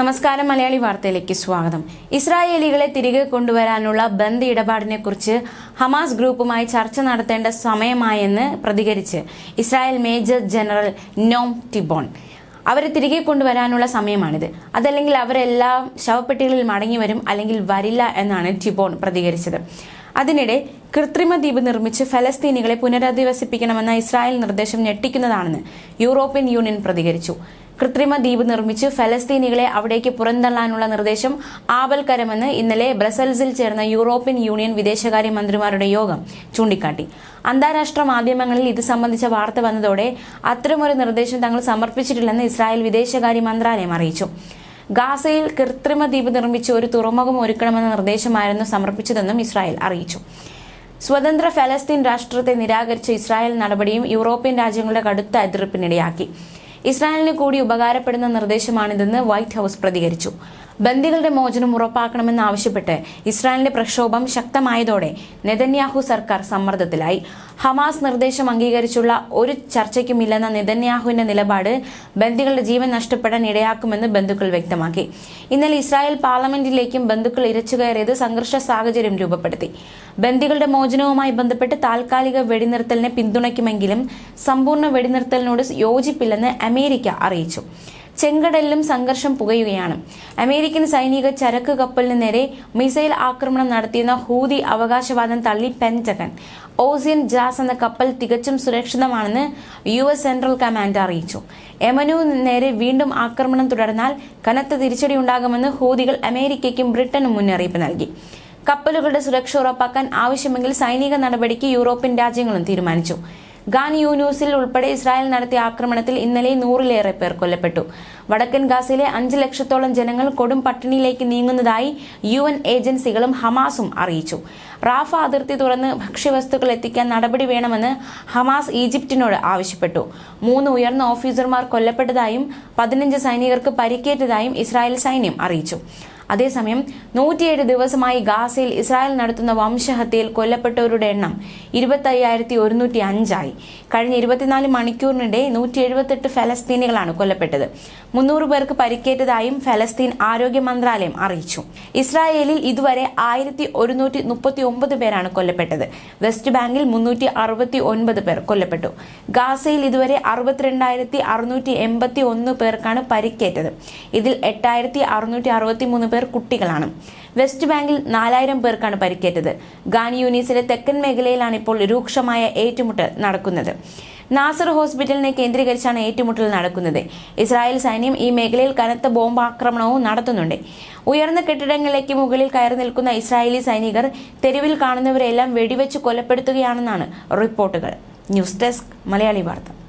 നമസ്കാരം മലയാളി വാർത്തയിലേക്ക് സ്വാഗതം. ഇസ്രായേലികളെ തിരികെ കൊണ്ടുവരാനുള്ള ബന്ദ് ഇടപാടിനെക്കുറിച്ച് ഹമാസ് ഗ്രൂപ്പുമായി ചർച്ച നടത്തേണ്ട സമയമായെന്ന് പ്രതികരിച്ച് Israel major general Noam Tibon. അവരെ തിരികെ കൊണ്ടുവരാനുള്ള സമയമാണിത്. അതല്ലെങ്കിൽ അവരെല്ലാം ശവപ്പെട്ടികളിൽ മടങ്ങി വരും അല്ലെങ്കിൽ വരില്ല എന്നാണ് ടിബോൺ പ്രതികരിച്ചത്. അതിനിടെ കൃത്രിമ ദ്വീപ് നിർമ്മിച്ച് ഫലസ്തീനികളെ പുനരധിവസിപ്പിക്കണമെന്ന ഇസ്രായേൽ നിർദ്ദേശം ഞെട്ടിക്കുന്നതാണെന്ന് യൂറോപ്യൻ യൂണിയൻ പ്രതികരിച്ചു. കൃത്രിമ ദ്വീപ് നിർമ്മിച്ച് ഫലസ്തീനികളെ അവിടേക്ക് പുറന്തള്ളാനുള്ള നിർദ്ദേശം ആപൽക്കരമെന്ന് ഇന്നലെ ബ്രസൽസിൽ ചേർന്ന യൂറോപ്യൻ യൂണിയൻ വിദേശകാര്യ മന്ത്രിമാരുടെ യോഗം ചൂണ്ടിക്കാട്ടി. അന്താരാഷ്ട്ര മാധ്യമങ്ങളിൽ ഇത് സംബന്ധിച്ച വാർത്ത വന്നതോടെ അത്തരമൊരു നിർദ്ദേശം തങ്ങൾ സമർപ്പിച്ചിട്ടില്ലെന്ന് ഇസ്രായേൽ വിദേശകാര്യ മന്ത്രാലയം അറിയിച്ചു. ഗാസയിൽ കൃത്രിമ ദ്വീപ് നിർമ്മിച്ച് ഒരു തുറമുഖം ഒരുക്കണമെന്ന നിർദ്ദേശമായിരുന്നു സമർപ്പിച്ചതെന്നും ഇസ്രായേൽ അറിയിച്ചു. സ്വതന്ത്ര ഫലസ്തീൻ രാഷ്ട്രത്തെ നിരാകരിച്ച ഇസ്രായേൽ നടപടിയും യൂറോപ്യൻ രാജ്യങ്ങളുടെ കടുത്ത എതിർപ്പിനിടയാക്കി. ഇസ്രായേലിന് കൂടി ഉപകാരപ്പെടുന്ന നിർദ്ദേശമാണിതെന്ന് വൈറ്റ് ഹൌസ് പ്രതികരിച്ചു. ബന്ദികളുടെ മോചനം ഉറപ്പാക്കണമെന്ന് ആവശ്യപ്പെട്ട് ഇസ്രായേലിന്റെ പ്രക്ഷോഭം ശക്തമായതോടെ നെതന്യാഹു സർക്കാർ സമ്മർദ്ദത്തിലായി. ഹമാസ് നിർദ്ദേശം അംഗീകരിച്ചുള്ള ഒരു ചർച്ചയ്ക്കുമില്ലെന്ന നെതന്യാഹുവിന്റെ നിലപാട് ബന്ദികളുടെ ജീവൻ നഷ്ടപ്പെടാൻ ഇടയാക്കുമെന്ന് ബന്ധുക്കൾ വ്യക്തമാക്കി. ഇന്നലെ ഇസ്രായേൽ പാർലമെന്റിലേക്കും ബന്ധുക്കൾ ഇരച്ചുകയറിയത് സംഘർഷ സാഹചര്യം രൂപപ്പെടുത്തി. ബന്ദികളുടെ മോചനവുമായി ബന്ധപ്പെട്ട് താൽക്കാലിക വെടിനിർത്തലിനെ പിന്തുണയ്ക്കുമെങ്കിലും സമ്പൂർണ വെടിനിർത്തലിനോട് യോജിപ്പില്ലെന്ന് അമേരിക്ക അറിയിച്ചു. ചെങ്കടലിലും സംഘർഷം പുകയുകയാണ്. അമേരിക്കൻ സൈനിക ചരക്ക് കപ്പലിന് നേരെ മിസൈൽ ആക്രമണം നടത്തിയെന്ന ഹൂതി അവകാശവാദം തള്ളി പെന്റഗൺ. ഓസിയൻ ജാസ് എന്ന കപ്പൽ തികച്ചും സുരക്ഷിതമാണെന്ന് യു എസ് സെൻട്രൽ കമാൻഡ് അറിയിച്ചു. യമനു നേരെ വീണ്ടും ആക്രമണം തുടർന്നാൽ കനത്ത തിരിച്ചടി ഉണ്ടാകുമെന്ന് ഹൂതികൾ അമേരിക്കയ്ക്കും ബ്രിട്ടനും മുന്നറിയിപ്പ് നൽകി. കപ്പലുകളുടെ സുരക്ഷ ഉറപ്പാക്കാൻ ആവശ്യമെങ്കിൽ സൈനിക നടപടിക്ക് യൂറോപ്യൻ രാജ്യങ്ങളും തീരുമാനിച്ചു. ഗാൻ യൂനൂസിൽ ഉൾപ്പെടെ ഇസ്രായേൽ നടത്തിയ ആക്രമണത്തിൽ ഇന്നലെ നൂറിലേറെ പേർ കൊല്ലപ്പെട്ടു. വടക്കൻ ഗാസയിലെ അഞ്ച് ലക്ഷത്തോളം ജനങ്ങൾ കൊടും പട്ടിണിയിലേക്ക് നീങ്ങുന്നതായി യു എൻ ഏജൻസികളും ഹമാസും അറിയിച്ചു. റാഫ അതിർത്തി തുറന്ന് ഭക്ഷ്യവസ്തുക്കൾ എത്തിക്കാൻ നടപടി വേണമെന്ന് ഹമാസ് ഈജിപ്തിനോട് ആവശ്യപ്പെട്ടു. മൂന്ന് ഉയർന്ന ഓഫീസർമാർ കൊല്ലപ്പെട്ടതായും പതിനഞ്ച് സൈനികർക്ക് പരിക്കേറ്റതായും ഇസ്രായേൽ സൈന്യം അറിയിച്ചു. അതേസമയം നൂറ്റിയേഴ് ദിവസമായി ഗാസയിൽ ഇസ്രായേൽ നടത്തുന്ന വംശഹത്യയിൽ കൊല്ലപ്പെട്ടവരുടെ എണ്ണം ഇരുപത്തയ്യായിരത്തി ഒരുന്നൂറ്റി അഞ്ചായി കഴിഞ്ഞ ഇരുപത്തിനാല് മണിക്കൂറിനിടെ നൂറ്റി എഴുപത്തെട്ട് ഫലസ്തീനികളാണ് കൊല്ലപ്പെട്ടത്. മുന്നൂറ് പേർക്ക് പരിക്കേറ്റതായും ഫലസ്തീൻ ആരോഗ്യ മന്ത്രാലയം അറിയിച്ചു. ഇസ്രായേലിൽ ഇതുവരെ ആയിരത്തി ഒരുന്നൂറ്റി മുപ്പത്തി ഒമ്പത് പേരാണ് കൊല്ലപ്പെട്ടത്. വെസ്റ്റ് ബാങ്കിൽ മുന്നൂറ്റി അറുപത്തി ഒൻപത് പേർ കൊല്ലപ്പെട്ടു. ഗാസയിൽ ഇതുവരെ അറുപത്തിരണ്ടായിരത്തി അറുന്നൂറ്റി എൺപത്തി ഒന്ന് പേർക്കാണ് പരിക്കേറ്റത്. ഇതിൽ എട്ടായിരത്തി അറുന്നൂറ്റി അറുപത്തി മൂന്ന് പേർ കുട്ടികളാണ്. വെസ്റ്റ് ബാങ്കിൽ നാലായിരം പേർക്കാണ് പരിക്കേറ്റത്. ഗാൻ യൂണീസിലെ തെക്കൻ മേഖലയിലാണ് ഇപ്പോൾ രൂക്ഷമായ ഏറ്റുമുട്ടൽ നടക്കുന്നത്. നാസർ ഹോസ്പിറ്റലിനെ കേന്ദ്രീകരിച്ചാണ് ഏറ്റുമുട്ടൽ നടക്കുന്നത്. ഇസ്രായേൽ സൈന്യം ഈ മേഖലയിൽ കനത്ത ബോംബാക്രമണവും നടത്തുന്നുണ്ട്. ഉയർന്ന കെട്ടിടങ്ങളിലേക്ക് മുകളിൽ കയറി നിൽക്കുന്ന ഇസ്രായേലി സൈനികർ തെരുവിൽ കാണുന്നവരെല്ലാം വെടിവെച്ച് കൊലപ്പെടുത്തുകയാണെന്നാണ് റിപ്പോർട്ടുകൾ. ന്യൂസ് ഡെസ്ക് മലയാളി വാർത്ത.